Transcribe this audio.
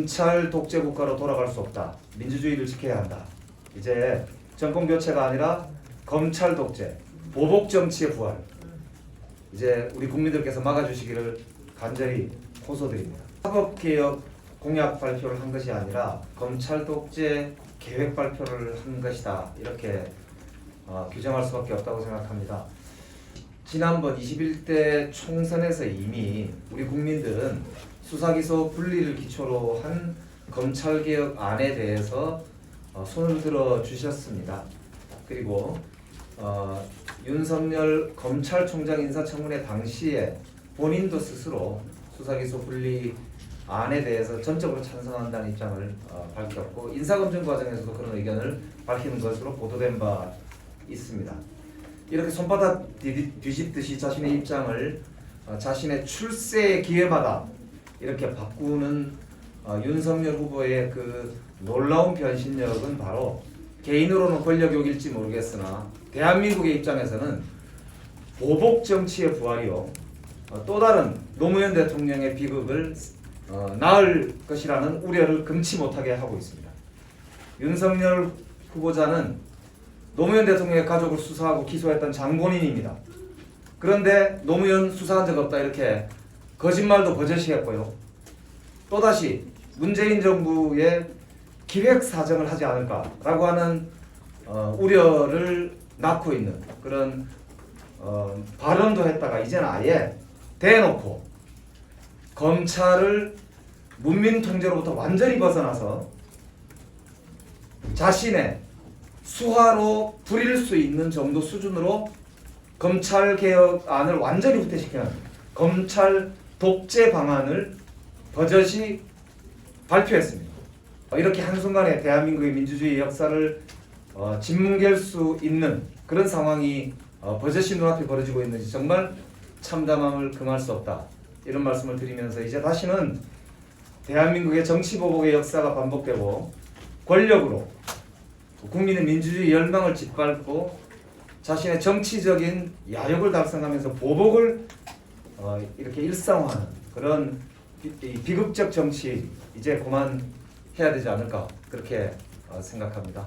검찰 독재 국가로 돌아갈 수 없다. 민주주의를 지켜야 한다. 이제 정권 교체가 아니라 검찰 독재, 보복 정치의 부활. 이제 우리 국민들께서 막아주시기를 간절히 호소드립니다. 사법개혁 공약 발표를 한 것이 아니라 검찰 독재 계획 발표를 한 것이다. 이렇게 어, 규정할 수밖에 없다고 생각합니다. 지난번 21대 총선에서 이미 우리 국민들은 수사기소 분리를 기초로 한 검찰개혁안에 대해서 어, 손을 들어 주셨습니다. 그리고 어, 윤석열 검찰총장 인사청문회 당시에 본인도 스스로 수사기소 분리 안에 대해서 전적으로 찬성한다는 입장을 어, 밝혔고 인사검증 과정에서도 그런 의견을 밝히는 것으로 보도된 바 있습니다. 이렇게 손바닥 뒤- 뒤집듯이 자신의 입장을 어, 자신의 출세의 기회마다 이렇게 바꾸는 어, 윤석열 후보의 그 놀라운 변신력은 바로 개인으로는 권력욕일지 모르겠으나 대한민국의 입장에서는 보복 정치의 부활이요 어, 또 다른 노무현 대통령의 비극을 어, 낳을 것이라는 우려를 금치 못하게 하고 있습니다. 윤석열 후보자는 노무현 대통령의 가족을 수사하고 기소했던 장본인입니다. 그런데 노무현 수사한 적 없다 이렇게 거짓말도 버젓이 했고요. 또다시 문재인 정부의 기획 사정을 하지 않을까라고 하는 어, 우려를 낳고 있는 그런 어, 발언도 했다가 이제는 아예 대놓고 검찰을 문민 통제로부터 완전히 벗어나서 자신의 수하로 부릴 수 있는 정도 수준으로 검찰 개혁안을 완전히 후퇴시키는 검찰 독재 방안을 버젓이 발표했습니다. 어, 이렇게 한순간에 대한민국의 민주주의 역사를 어, 짓뭉갤 수 있는 그런 상황이 어, 버젓이 눈앞에 벌어지고 있는지 정말 참담함을 금할 수 없다. 이런 말씀을 드리면서 이제 다시는 대한민국의 정치 보복의 역사가 반복되고 권력으로 국민의 민주주의 열망을 짓밟고 자신의 정치적인 야욕을 달성하면서 보복을 어, 이렇게 일상화하는 그런 비극적 정치 이제 그만 해야 되지 않을까 그렇게 어, 생각합니다.